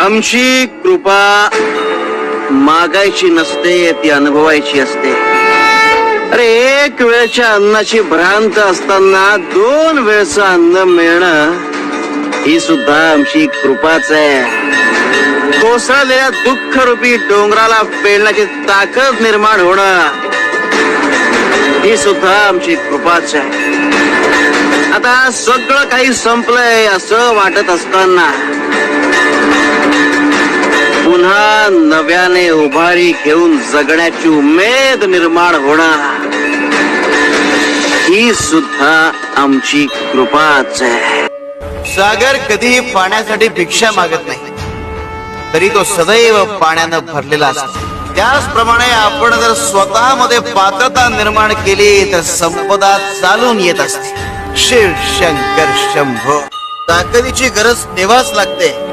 आमची कृपा मागायची नसते ती अनुभवायची असते. अरे एक वेळच्या अन्नाची भ्रांत असताना दोन वेळचं अन्न मिळणं ही सुद्धा आमची कृपाच आहे. कोसळलेल्या दुःख रूपी डोंगराला पेलण्याची ताकद निर्माण होणं ही सुद्धा आमची कृपाच आहे. आता सगळं काही संपलंय असं वाटत असताना पुन्हा नव्याने उभारी घेऊन जगण्याची उमेद निर्माण होणार. ही सुद्धा आमची कृपाच आहे. सागर कधीही पाण्यासाठी भिक्षा मागत नाही. तरी तो सदैव पाण्यानं भरलेला असतो. त्याचप्रमाणे आपण जर स्वतःमध्ये पात्रता निर्माण केली तर संपदा चालून येत असते. शिव शंकर शंभो. ताकदीची गरज तेव्हाच लागते